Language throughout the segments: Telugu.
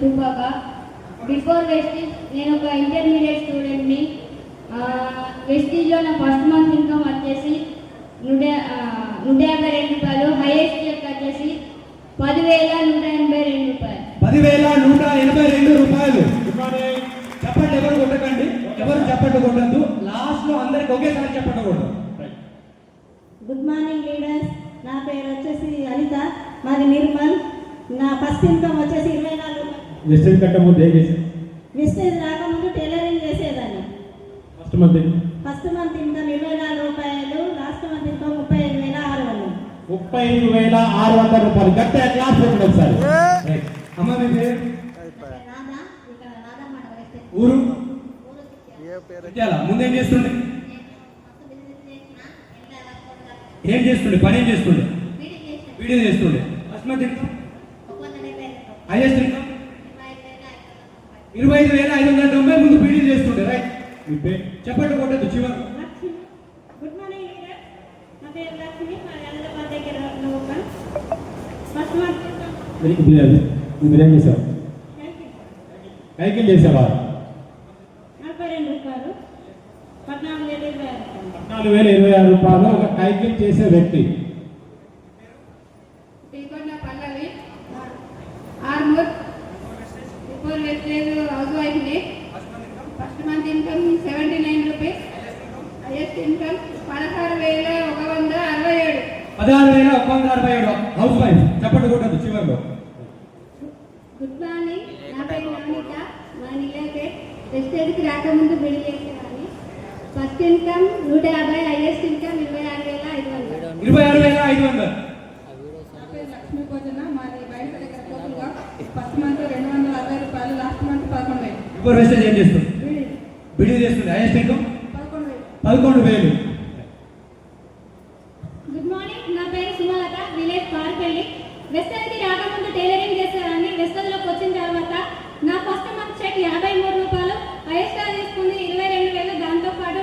తుపాక బిఫోర్ వెస్టీజ్ నేను ఒక ఇంటర్మీడియట్ స్టూడెంట్ని వెస్టీజ్లో నా ఫస్ట్ మంత్ ఇన్కమ్ వచ్చేసి నూట నూట యాభై రెండు రూపాయలు హైయెస్ట్ చెక్ వచ్చేసి పదివేల నూట ఎనభై రెండు రూపాయలు. పదివేల నూట ఎనభై రెండు రూపాయలు. చెప్పండి ఎవరు కొట్టకండి? ఎవరు చెప్పండి కొట్టద్దు? లాస్ట్లో అందరికి ఒకేసారి చెప్పండి కొట్టదు గుడ్ మార్నింగ్ లీడర్స్ నా పేరు వచ్చేసి అనిత. మాది నిర్మల్. నా ఫస్ట్ ఇన్కమ్ వచ్చేసి ఇరవై నాలుగు వెస్టేజ్ కట్ట ముందు ఏం చేశారు విస్టేజ్ రాకముందు టైలరింగ్ చేసేదాన్ని. First month first month income ఇరవై నాలుగు రూపాయలు లాస్ట్ మంత్ ఇన్కమ్ ముప్పై ఐదు వేల ఆరు వందలు. ముప్పై ఐదు వేల ఆరు వందల రూపాయలు. గట్ట క్లాస్ పెట్టండి ఒకసారి. అమ్మ మీ పేరు? నాదా ఇక్కడ నాదా మాట వేస్తే. ఊరు? ముందేం చేస్తుండే? ఏం చేస్తుండే? పని ఏం చేస్తుండే? వీడియో చేస్తుండే. ఫస్ట్ మంత్ హైయెస్ట్ ఇన్కమ్ ఇరవై ఐదు వేల ఐదు వందల తొంభై ముందు బీడీ చేస్తుండే రైట్? మీ పేరు చెప్పండి కొట్టద్దు చివరి. గుడ్ మార్నింగ్ లీడర్స్ నా పేరు లక్ష్మి మాది అనంతబాద్ దగ్గర లోకల్ ఫస్ట్ మంత్ ఇన్కమ్ మీకు బిర్యానీ నువ్వు బిర్యానీ చేసావు? కైకిల్ చేసావా? నలభై రెండు రూపాయలు పద్నాలుగు వేల ఇరవై ఆరు రూపాయలు. పద్నాలుగు వేల ఇరవై ఆరు రూపాయలు ఒక కైకిల్ చేసే వ్యక్తి శ్రీకొండ పల్లవి ఆర్మూర్ బిఫోర్ వెస్టేజ్ హౌస్ వైఫ్ని first month income seventy nine rupees highest income పదహారు వేల ఒక వంద అరవై ఏడు. పదహారు వేల ఒక వందల అరవై ఏడు. హౌస్ వైఫ్ చెప్పండి కొట్టద్దు చివరిలో. Good morning. నా పేరు నవనీత మా నిలయపేట్ వెస్టేజ్కి రాకముందు బిల్ చేసేవాడిని. ఫస్ట్ ఇన్కమ్ నూట యాభై హైయెస్ట్ ఇన్కమ్ ఇరవై ఆరు వేల ఐదు వందలు. ఇరవై ఆరు వేల ఐదు వందలు. నా పేరు లక్ష్మీ భోజన. మాది బయట దగ్గర కోతులుగా ఫస్ట్ మంత్ రెండు వందల అరవై రూపాయలు లాస్ట్ మంత్ పదకొండు వేలు. ఇప్పుడు వెస్టేజ్ ఏం చేస్తుంది? బీడీ చేస్తుంది. హైయెస్ట్ ఇన్కమ్ పదకొండు వేలు. గుడ్ మార్నింగ్ నా పేరు సుమలత. విలేజ్ పార్పల్లి. వెస్టర్న్కి రాకముందు టైలరింగ్ చేసేదాన్ని. వచ్చిన తర్వాత నా ఫస్ట్ మంత్ చెక్ యాభై మూడు రూపాయలు. తీసుకుంది ఇరవై రెండు వేలు. దాంతో పాటు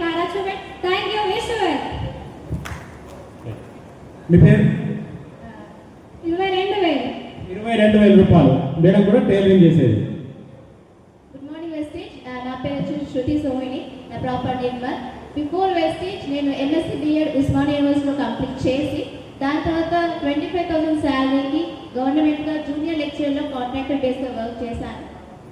కారాచు థ్యాంక్ యూ విష్ వెల్. మీ పేరు? ఇరవై రెండు వేలు. ఇరవై రెండు వేల రూపాయలు. మేడం కూడా టైలరింగ్ చేసేది. Good morning Vestige. నా పేరు వచ్చి శృతి సోమిని నా ప్రాపర్ నిర్మల్ బిఫోర్ వెస్టేజ్ నేను ఎంఎస్సీ బిఎడ్ ఉస్మాన్ యూనివర్సిటీలో కంప్లీట్ చేసి దాని తర్వాత ట్వంటీ ఫైవ్ థౌసండ్ శాలరీకి గవర్నమెంట్గా జూనియర్ లెక్చర్లో కాంట్రాక్టర్ బేస్గా వర్క్ చేశాను.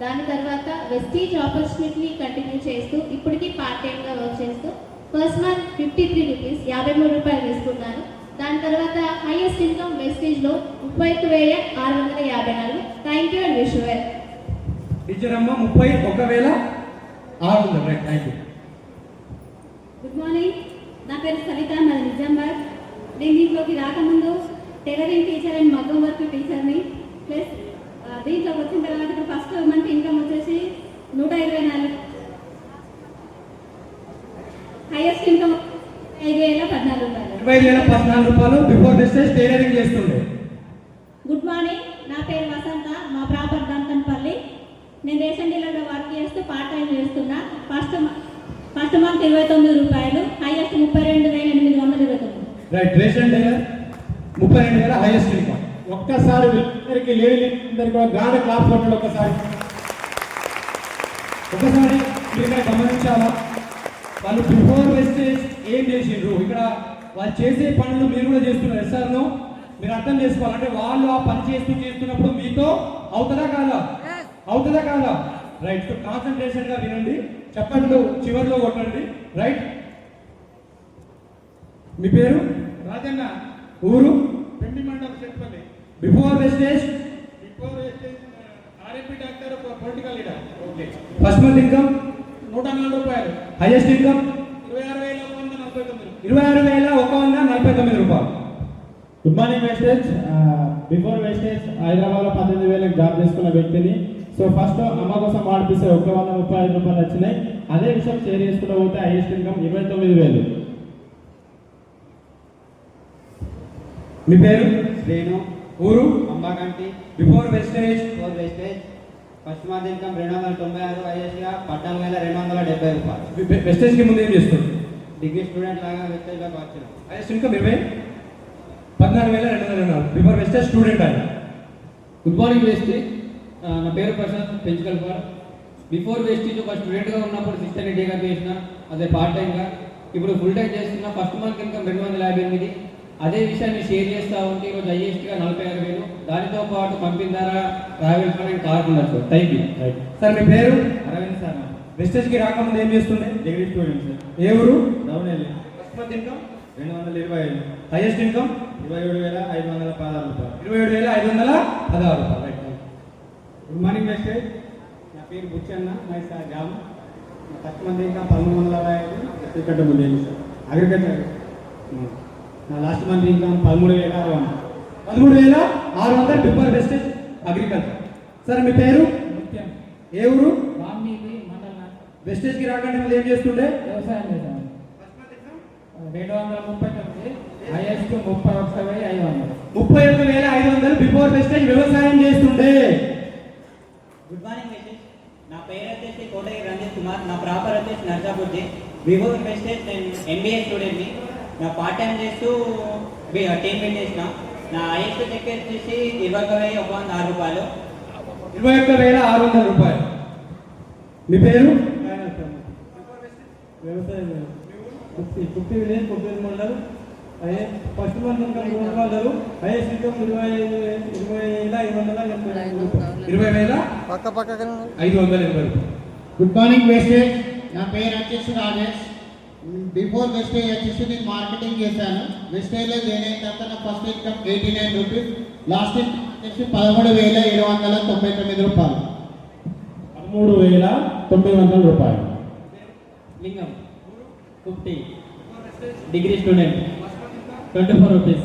దాని తర్వాత వెస్టీజ్ ఆపర్చునిటీని కంటిన్యూ చేస్తూ ఇప్పటికీ పార్ట్ టైంగా వర్క్ చేస్తూ first month fifty three rupees యాభై మూడు రూపాయలు తీసుకున్నాను. దాని తర్వాత హైయెస్ట్ ఇన్కమ్ వెస్టీజ్లో ముప్పై ఒక వేల ఆరు వందల యాభై నాలుగు. Thank you and wish well teacher అమ్మ ముప్పై ఒక వేల ఆరు వందలు. థ్యాంక్ యూ గుడ్ మార్నింగ్ నా పేరు సవిత నాది నిజామాబాద్. నేను దీంట్లోకి రాకముందు టైలరింగ్ టీచర్ అండ్ మగ్గం వర్క్ టీచర్ని. ప్లస్ దీంట్లోకి వచ్చిన తర్వాత ఇప్పుడు ఫస్ట్ మంత్ ఇన్కమ్ వచ్చేసి నూట ఇరవై నాలుగు. హైయెస్ట్ ఇన్కమ్ ఐదు వేల పద్నాలుగు రూపాయలు. ఇరవై వేల పద్నాలుగు రూపాయలు బిఫోర్ వెస్టేజ్ టైలరింగ్ చేస్తుండే. గుడ్ మార్నింగ్ నా పేరు వసంత. మా ప్రాపర్ దంతన్పల్లి. నేను రేషన్ డీలర్గా వర్క్ చేస్తూ పార్ట్ టైం చేస్తున్నా. ఫస్ట్ మంత్ ఇరవై తొమ్మిది రూపాయలు హైయెస్ట్ ముప్పై రెండు వేల ఎనిమిది వందల ఇరవై తొమ్మిది. రైట్ రేషన్ టైలర్ ముప్పై రెండు వేల హైయెస్ట్ ఇన్కమ్ ఒక్కసారి వీళ్ళందరికీ లేడీ అందరికీ కూడా గాఢ క్లాస్ కొట్టండి ఒక్కసారి. ఒకసారి మీరు ఇక్కడ గమనించాలా? వాళ్ళు బిఫోర్ వెస్టేజ్ ఏం చేసిండ్రు? ఇక్కడ వాళ్ళు చేసే పనులు మీరు కూడా చేస్తున్నారు. ఎస్ఆర్ను మీరు అర్థం చేసుకోవాలంటే వాళ్ళు ఆ పని చేస్తూ చేస్తున్నప్పుడు మీతో అవుతుందా కాదా? అవుతుందా కాదా? రైట్. సో కాన్సన్ట్రేషన్గా వినండి. చెప్పండి చివరిలో కొట్టండి. రైట్. మీ పేరు? రాజన్న. ఊరు? పెండి మండలం చెప్పండి before Vestige before RMP doctor political leader okay first month income నూట నాలుగు రూపాయలు. హైయెస్ట్ ఇన్కమ్ ఇరవై ఆరు వేల ఒక వంద నలభై తొమ్మిది. ఇరవై ఆరు వేల ఒక వంద నలభై తొమ్మిది రూపాయలు. Good morning Vestige before Vestige హైదరాబాద్లో పద్దెనిమిది వేలకు జాబ్ చేసుకున్న వ్యక్తిని సో ఫస్ట్ అమ్మ కోసం ఆడిపిస్తే ఒక వంద ముప్పై ఐదు రూపాయలు వచ్చినాయి. అదే విషయం షేర్ చేసుకుంటూ పోతే హైయెస్ట్ ఇన్కమ్ ఇరవై తొమ్మిది వేలు. మీ పేరు? శ్రీను. ఊరు? Ambakanti before Vestige? For Vestige. First month income రెండు వందల తొంభై ఆరు ఐఎస్గా పద్నాలుగు వేల రెండు వందల డెబ్బై రూపాయలు. వెస్టేజ్కి ముందు ఏం చేస్తుంది డిగ్రీ స్టూడెంట్ లాగా వెస్టేజ్లోకి వచ్చిన. హైయెస్ట్ ఇన్కమ్ ఇరవై పద్నాలుగు వేల రెండు వందల రెండు బిఫోర్ వెస్టేజ్ స్టూడెంట్ ఆయన. గుడ్ మార్నింగ్ వేస్టేజ్ ఆ, నా పేరు ప్రశాంత్ పెంచుకల్ ఫార్ బిఫోర్ వేస్టేజ్ ఒక స్టూడెంట్గా ఉన్నప్పుడు సిక్స్ డేగా చేసిన అదే పార్ట్ టైంగా ఇప్పుడు ఫుల్ టైం చేస్తున్నా ఫస్ట్ మంత్ ఇన్కమ్ రెండు వందల యాభై ఎనిమిది. అదే విషయాన్ని షేర్ చేస్తూ ఉంటే ఈరోజు హైయెస్ట్గా నలభై ఆరు వేలు. దానితో పాటు పంపిన ధర ట్రావెల్ ఫండ్ కార్ ఉండొచ్చు థ్యాంక్ యూ సార్ మీ పేరు? అరవింద్ సార్ వెస్టేజ్కి రాకముందు ఏం చేస్తుండే? Degree student sir. ఏ ఊరు? డౌన్ వెళ్ళి ఫస్ట్ మంత్ ఇన్కమ్ రెండు వందల ఇరవై ఐదు. హైయెస్ట్ ఇన్కమ్ ఇరవై ఏడు వేల ఐదు వందల పదహారు రూపాయలు. ఇరవై ఏడు వేల ఐదు వందల పదహారు రూపాయలు. గుడ్ మార్నింగ్ వెస్టేజ్ నా పేరు బుచ్చన్న మై సార్ జామ్. నా ఫస్ట్ మంత్ ఇంకా పదమూడు వందల అరవై ఐదు. అగ్రికల్చర్ ముందు సార్? అగ్రికల్చర్. నా లాస్ట్ మంత్ ఇంకా పదమూడు వేల అరవై వందలు. పదమూడు వేల ఆరు వందల బిఫోర్ వెస్టేజ్ అగ్రికల్చర్. సార్ మీ పేరు? ఏ ఊరు? వెస్టేజ్కి రాకుండా ముందు ఏం చేస్తుండే? వ్యవసాయం చేశాను. రెండు వందల ముప్పై తొమ్మిది హైయెస్ట్ ముప్పై ఒక్క వెయ్యి ఐదు వందలు. ముప్పై ఒక్క వేల ఐదు వందలు బిఫోర్ వెస్టేజ్ వ్యవసాయం చేస్తుండే. గుడ్ మార్నింగ్ మెసేజ్ నా పేరు వచ్చేసి కోటగిరి రంజిత్ కుమార్. నా ప్రాపర్ వచ్చేసి నర్సాపూర్జీ. బిఫోర్ వెస్టేజ్ నేను ఎంబీఏ స్టూడెంట్ని నా పార్ట్ టైం చేస్తూ టీమ్ బిల్ చేసిన. నా హైయెస్ట్ చెక్ వచ్చేసి ఇరవై ఒక వెయ్యి ఒక వంద ఆరు రూపాయలు. ఇరవై ఒక్క వేల ఆరు వందల రూపాయలు. మీ పేరు? వ్యవసాయం fifty fifty village fifty mandal అయ్యే ఫస్ట్ మంత్ ఇన్కమ్ మూడు వందలు ఇన్కమ్ ఇరవై ఇరవై వేల ఐదు వందల ఇరవై వేల? ఐదు వందల ఇరవై గుడ్ మార్నింగ్ వెస్టేజ్ నా పేరు వచ్చేసి రాజేష్. బిఫోర్ వెస్టేజ్ వచ్చేసి నేను మార్కెటింగ్ చేశాను. వెస్టేజ్లో జాయిన్ అయిన తర్వాత నా first income eighty nine rupees last income వచ్చేసి పదమూడు వేల ఏడు వందల తొంభై తొమ్మిది రూపాయలు. పదమూడు వేల తొమ్మిది వందల రూపాయలు. Lingam. Fifty. Degree student. Twenty four rupees.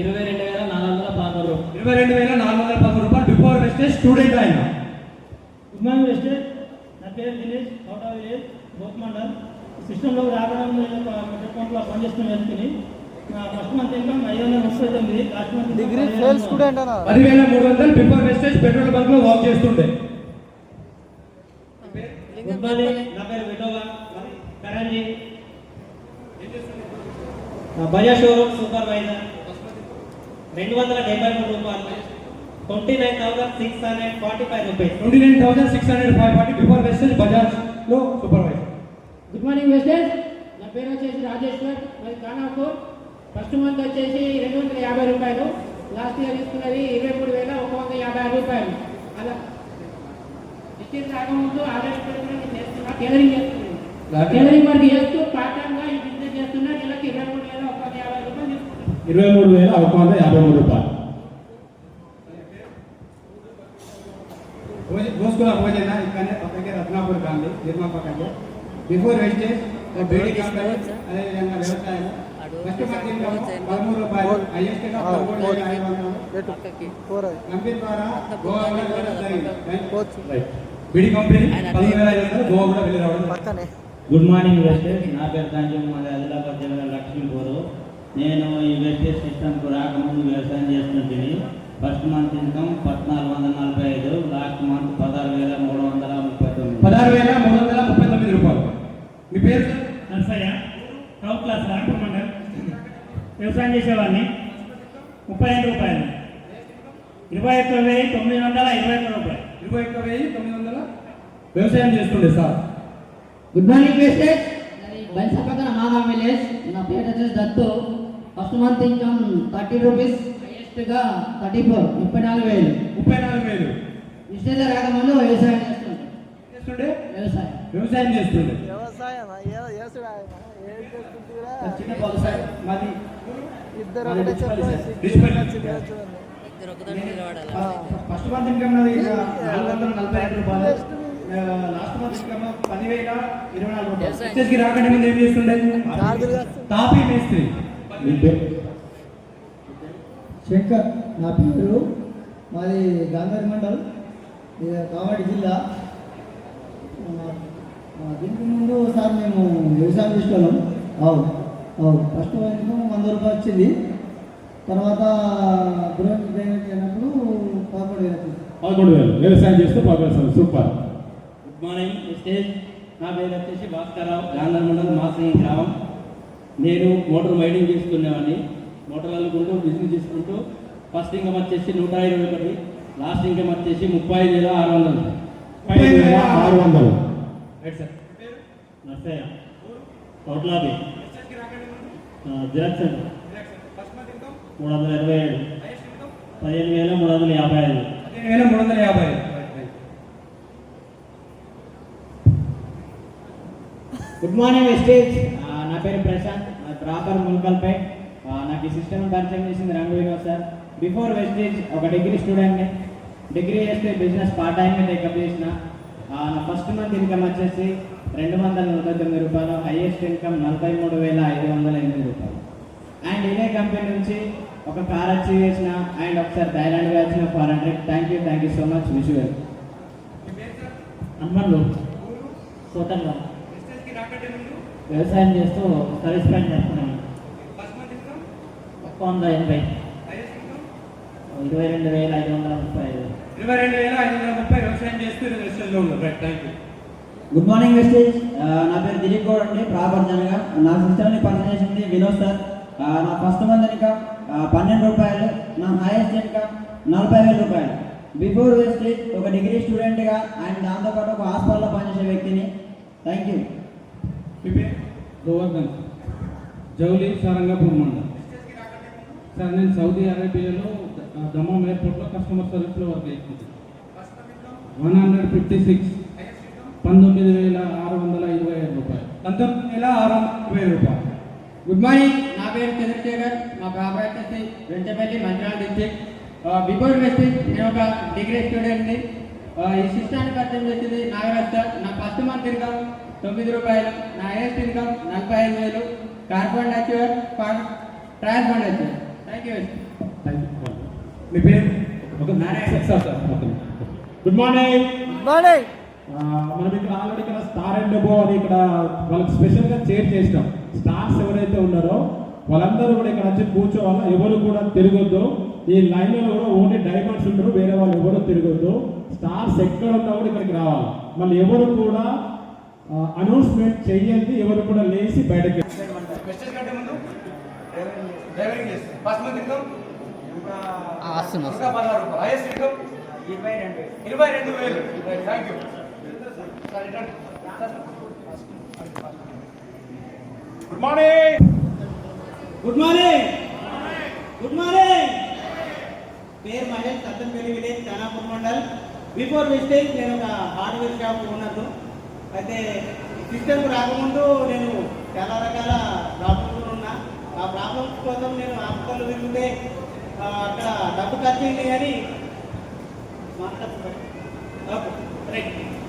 ఇరవై రెండు వేల నాలుగు వందల పదహారు రూపాయలు ఇరవై రెండు వేల నాలుగు వందల పదమూడు రూపాయలు బిఫోర్ వెస్టేజ్ స్టూడెంట్ ఆయన గుడ్ మార్నింగ్ వెస్టేజ్. నా పేరు దినేష్ అవుట్ ఆఫ్ విలేజ్ బోత్ మండల్ సిస్టంలో రావడం అకౌంట్లో పనిచేస్తున్న వ్యక్తిని. డిగ్రీ ఫెయిల్ స్టూడెంట్ పదివేల మూడు వందలు బిఫోర్ వెస్టేజ్ పెట్రోల్ బంక్లో వర్క్ చేస్తుండే గుడ్ మార్నింగ్ నా పేరు విఠోబా కరణ్జీ బజాజ్ షోరూమ్ సూపర్వైజర్ రెండు వందల డెబ్బై మూడు రూపాయలు. Twenty nine thousand six hundred forty five rupees. Twenty nine thousand six hundred five forty before Vestige బజాజ్లో supervisor good morning Vestige నా పేరు వచ్చేసి రాజేశ్వర్. మరి ఖానాపూర్ ఫస్ట్ మంత్ వచ్చేసి రెండు వందల యాభై రూపాయలు. లాస్ట్ ఇయర్ తీసుకున్నది ఇరవై మూడు వేల ఒక వంద యాభై ఆరు రూపాయలు. అలా. డిస్ట్రిక్ట్ రాకముందు ఆర్డర్ చేస్తున్నా. టైలరింగ్ చేస్తున్నాను టైలరింగ్ వర్క్ చేస్తూ పార్ట్ ఈ బిజినెస్ చేస్తున్నా. నెలకి ఇరవై మూడు వేల ఒక వంద యాభై రూపాయలు తీసుకుంటున్నాను ఇరవై మూడు వేల ఒక వంద యాభై మూడు రూపాయలు. భోస్కుల భోజన ఇక్కడనే పక్కకే రత్నాపూర్ గాంధీ నిర్మా పక్కకే బిఫోర్ వెస్టేజ్ బీడీ కంపెనీ అదేవిధంగా వ్యవసాయం. ఫస్ట్ ఇన్కమ్ పదమూడు రూపాయలు హైయెస్ట్గా పదమూడు వేల ఐదు వందలు. కంపెనీ ద్వారా గోవా కూడా జరిగింది రైట్ బిడి కంపెనీ పదిహేను వేల ఐదు వందలు గోవా కూడా వెళ్ళి రావడం. గుడ్ మార్నింగ్ నా పేరు సంజీవ్ మాది ఆదిలాబాద్ జిల్లా లక్ష్మీపూర్. నేను ఈ వెస్టేజ్ సిస్టమ్కు రాకముందు వ్యవసాయం చేస్తుంటుంది ఫస్ట్ మంత్ ఇన్కమ్ పద్నాలుగు వందల నలభై ఐదు లాస్ట్ మంత్ పదహారు వేల మూడు వందల ముప్పై తొమ్మిది. పదహారు వేల మూడు వందల ముప్పై తొమ్మిది రూపాయలు. మీ పేరు? నర్సయ్య టౌన్ క్లాస్ రాంపూర్ మండల్ వ్యవసాయం చేసేవాడిని. ముప్పై ఐదు రూపాయలు. ఇరవై ఒక్క వెయ్యి తొమ్మిది వందల ఇరవై ఒక్క రూపాయలు. ఇరవై ఒక్క వెయ్యి తొమ్మిది వందల? వ్యవసాయం చేస్తుండే sir. Good morning Vestige Bhainsa పక్కన మాదా విలేజ్. నా పేరు వచ్చేసి Dattu. First month income thirty rupees హైయెస్ట్గా thirty four ముప్పై నాలుగు వేలు. ముప్పై నాలుగు వేలు. విశ్లేష రాకముందు వ్యవసాయం చేస్తుంటాం చేస్తుండే? వ్యవసాయం. వ్యవసాయం చేస్తుండే. చిన్న సార్ మాది ఫస్ట్ మంత్ ఇన్కమ్ నాది నాలుగు వందల నలభై ఐదు రూపాయలు. లాస్ట్ మంత్ ఇన్కమ్ పదివేల ఇరవై నాలుగు రూపాయలు. రాకుండా ముందు ఏం చేస్తుండే. తాపీ మేస్త్రి. శంకర్ నా పేరు మాది గాంధారి మండల్. ఇది కామారెడ్డి జిల్లా. దీనికి ముందు సార్ మేము వ్యవసాయం చేసేవాళ్ళం. అవు అవు ఫస్ట్ ఇన్కమ్ వంద రూపాయలు వచ్చింది. తర్వాత గృహ అయినప్పుడు పదకొండు వేలు పదకొండు వేలు. వ్యవసాయం చేస్తే పదకొండు వేలు సూపర్. గుడ్ మార్నింగ్ స్టేజ్ నా పేరు వచ్చేసి భాస్కరరావు గాంధర్ మండలం మాసి గ్రామం. నేను మోటార్ వైడింగ్ చేసుకునేవాడిని మోటార్ అల్లుకుంటూ బిజినెస్ చేసుకుంటూ ఫస్ట్ ఇన్కమ్ వచ్చేసి నూట ఇరవై ఒకటి లాస్ట్ ఇన్కమ్ వచ్చేసి ముప్పై ఐదు వేల ఆరు వందలు. ఐదు వేల ఆరు వందలు. Right sir Narsaiah. కోట్లాది. జిరాక్స్ సెంటర్ మూడు వందల ఇరవై ఏడు పదిహేను వేల మూడు వందల యాభై ఐదు. పదిహేను వేల మూడు వందల యాభై గుడ్ మార్నింగ్ వెస్టేజ్ నా పేరు ప్రశాంత్ నా ప్రాపర్ ముల్కల్పై. నాకు ఈ సిస్టమ్ పరిచయం చేసింది రంగు వినోద్ సార్. బిఫోర్ వెస్టేజ్ ఒక డిగ్రీ స్టూడెంట్ని డిగ్రీ చేస్తే business part time take up చేసిన. నా ఫస్ట్ మంత్ ఇన్కమ్ వచ్చేసి రెండు వందల నలభై తొమ్మిది రూపాయలు హైయెస్ట్ ఇన్కమ్ నలభై మూడు వేల ఐదు వందల ఎనిమిది రూపాయలు. అండ్ ఇదే కంపెనీ నుంచి ఒక కార్ అచీవ్ చేసిన అండ్ ఒకసారి థైలాండ్ వచ్చిన four hundred thank you thank you so much wish well హనుమన్లు సోటన్లో వ్యవసాయం చేస్తూ సర్వీస్ పైన చేస్తున్నాను ఒక వంద ఎనభై. ఇరవై రెండు వేల ఐదు వందల ముప్పై ఐదు. ఇరవై రెండు వేల ఐదు వందల ముప్పై వ్యవసాయం చేస్తూ రెజిస్టర్లో ఉన్నారు right thank you good morning Vestige. నా పేరు దిలీప్ గౌడ్ అండి ప్రాపర్ జనగా నా సిస్టమ్ని పరిచయం చేసింది వినోద్ సార్. నా ఫస్ట్ మంత్ ఇన్కమ్ పన్నెండు రూపాయలు నా హైయెస్ట్ ఇన్కమ్ నలభై వేల రూపాయలు. బిఫోర్ వెస్టేజ్ ఒక డిగ్రీ స్టూడెంట్గా అండ్ దాంతోపాటు ఒక హాస్పిటల్లో పనిచేసే వ్యక్తిని. థ్యాంక్ యూ మీ పేరు గోవర్ధన్. జౌలి సారంగపూర్ మండలం. సార్ నేను సౌదీ అరేబియాలో ద- దమ్మం ఎయిర్పోర్ట్లో కస్టమర్ సర్వీస్లో వర్క్ చేస్తుంది వన్ హండ్రెడ్ ఫిఫ్టీ సిక్స్. పంతొమ్మిది వేల ఆరు వందల ఇరవై ఐదు రూపాయలు. పంతొమ్మిది వేల ఆరు వందల ఇరవై రూపాయలు. గుడ్ మార్నింగ్ నా పేరు చంద్రశేఖర్. మా బాబాయ్ వచ్చేసి Venchapalli Mancherial district. Before Vestige నేను ఒక డిగ్రీ స్టూడెంట్ని. ఈ సిస్టాన్ని పరిచయం చేసింది నాగరాజ్ సార్. నా ఫస్ట్ మంత్ ఇన్కమ్ తొమ్మిది రూపాయలు నా హైయెస్ట్ ఇన్కమ్ నలభై ఐదు వేలు. Carbon achiever travel fund achiever thank you thank you మీ పేరు? ఒక sir sir good morning morning మనం ఇక్కడ ఆల్రెడీ ఇక్కడ స్టార్ అండ్ డెబో అని ఇక్కడ వాళ్ళకి స్పెషల్గా చైర్ చేసినాం. స్టార్స్ ఎవరైతే ఉన్నారో వాళ్ళందరూ కూడా ఇక్కడ వచ్చి కూర్చోవాలి? ఎవరు కూడా తిరగొద్దు. ఈ లైన్లో కూడా ఓన్లీ డైమండ్స్ ఉంటారు వేరే వాళ్ళు ఎవరు తిరగొద్దు. స్టార్స్ ఎక్కడ ఉన్నా కూడా ఇక్కడికి రావాలి. మళ్ళీ ఎవరు కూడా అనౌన్స్మెంట్ చెయ్యండి ఎవరు కూడా లేచి బయటకు ఇరవై రెండు ఇరవై రెండు వేలు. Thank you good morning good morning good morning పేరు Mahesh Sattampalli village Khanapur mandal. Before Vestige నేను ఒక హార్డ్వేర్ షాప్ ఉన్నాను అయితే సిస్టమ్ రాకముందు నేను చాలా రకాల ప్రాబ్లమ్స్ ఉన్నా. ఆ ప్రాబ్లమ్స్ కోసం నేను హాస్పిటల్ తిరిగితే అక్కడ డబ్బు ఖర్చు అయింది కానీ మాట్లాడుతున్నాను.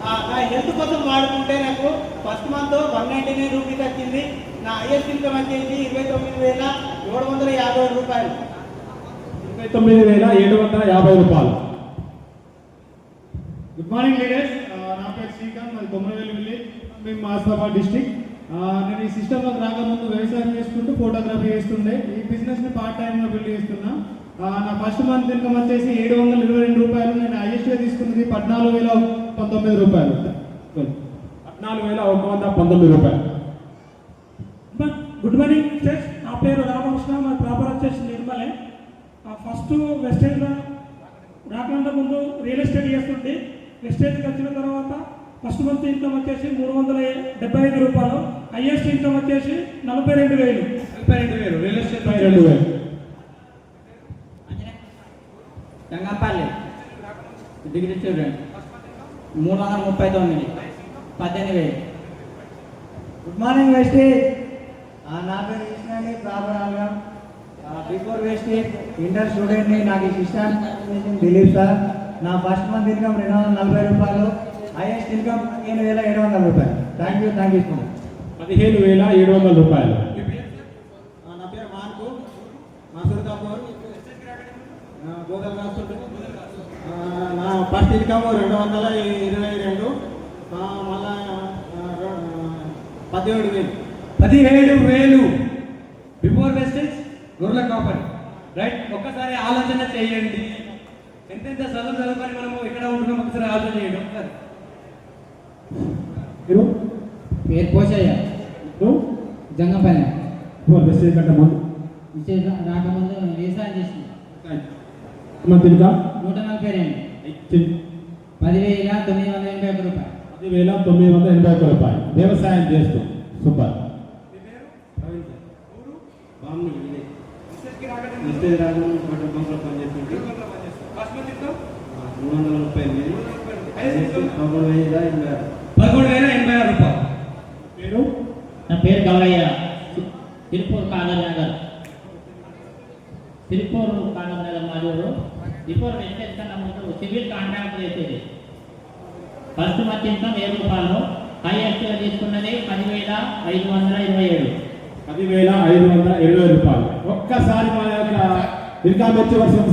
నా హెల్త్ కోసం వాడుకుంటే నాకు first month one ninety nine rupees వచ్చింది. నా హైయెస్ట్ ఇన్కమ్ వచ్చేసి ఇరవై తొమ్మిది వేల ఏడు వందల యాభై రూపాయలు. ఇరవై తొమ్మిది వేల ఏడు వందల యాభై రూపాయలు. గుడ్ మార్నింగ్ లీడర్స్ శ్రీకాంత్ మాది కొమ్మరవేలు విలేజ్ మేము మాసాబాద్ డిస్టిక్. నేను ఈ సిస్టంలోకి రాకముందు వ్యవసాయం చేసుకుంటూ ఫోటోగ్రఫీ చేస్తుండే. ఈ బిజినెస్ని పార్ట్ టైంగా బిల్డ్ చేస్తున్నా. నా ఫస్ట్ మంత్ ఇన్కమ్ వచ్చేసి ఏడు వందల ఇరవై రెండు రూపాయలు. నేను హైయెస్ట్గా తీసుకున్నది పద్నాలుగు వేల పంతొమ్మిది రూపాయలు. పద్నాలుగు వేల ఒక వంద పంతొమ్మిది రూపాయలు. గుడ్ మార్నింగ్ సార్ నా పేరు రామకృష్ణ. మా ప్రాపర్ వచ్చేసి నిర్మలే. ఫస్ట్ వెస్టేజ్ రాకుండా ముందు రియల్ ఎస్టేట్ చేస్తుంటే వెస్టేజ్కి వచ్చిన తర్వాత ఫస్ట్ మంత్ ఇన్కమ్ వచ్చేసి మూడు వందల డెబ్బై ఐదు రూపాయలు. హైయెస్ట్ ఇన్కమ్ వచ్చేసి నలభై రెండు వేలు. నలభై రెండు వేలు. రియల్ ఎస్టేట్ రెండు వేలు గంగపల్లి డిగ్రీ స్టూడెంట్. మూడు వందల ముప్పై తొమ్మిది. పద్దెనిమిది వేలు. గుడ్ మార్నింగ్ వెస్టేజ్ నా పేరు కృష్ణని ప్రాపర్ ఆల్గా. బిఫోర్ వెస్టేజ్ ఇంటర్ స్టూడెంట్ని నాకు ఈ సిస్టమ్ దిలీప్ సార్. నా ఫస్ట్ మంత్ ఇన్కమ్ రెండు వందల నలభై రూపాయలు. హైయెస్ట్ ఇన్కమ్ పదిహేను వేల ఏడు వందల రూపాయలు. Thank you thank you so much పదిహేను వేల ఏడు వందల రూపాయలు. నా పేరు మార్కు. మాసూర్ కపూర్ గోదల్ నా ఫస్ట్ ఇన్కమ్ రెండు వందల ఇరవై రెండు. ఆ, మళ్ళా పదిహేడు వేలు. పదిహేడు వేలు. బిఫోర్ వెస్టేజ్ గొర్రెల కాపరి. రైట్ ఒక్కసారి ఆలోచన చేయండి. ఎంతెంత చదువు చదువుకొని మనము ఇక్కడ ఉంటున్నాం ఒకసారి ఆలోచన చేయండి. ఒకసారి మీరు పేరు పోషయ్య ఇప్పుడు జంగంపల్లి బిఫోర్ వెస్టేజ్ కంటే ముందు విశేష రాకముందు వ్యవసాయం చేసింది ఇన్కమ్ నూట నలభై రెండు. పదివేల తొమ్మిది వందల ఎనభై ఒక రూపాయలు. పదివేల తొమ్మిది వందల ఎనభై ఒక్క రూపాయలు. వ్యవసాయం చేస్తూ. సూపర్. మెసేజ్ పెట్రోల్ బంక్లో పనిచేస్తుంది మూడు వందల ముప్పై ఎనిమిది. పదమూడు వేల ఎనభై పదకొండు వేల ఎనభై ఆరు. రూపాయలు మీరు నా పేరు గౌరయ్య తిరుపూర్ కాగర్ నగర్. తిరుపూర్ కాగర్ నగర్ మా ఊరు. బిఫోర్ వెస్టేజ్ ముందు సివిల్ కాంట్రాక్ట్ చేసేది. ఫస్ట్ మధ్య ఇన్కమ్ ఏడు రూపాయలు. హైయెస్ట్గా తీసుకున్నది పదివేల ఐదు వందల ఇరవై ఏడు. పదివేల ఐదు వందల ఇరవై రూపాయలు. ఒక్కసారి మన యొక్క ఇన్కమ్ వచ్చే వర్షం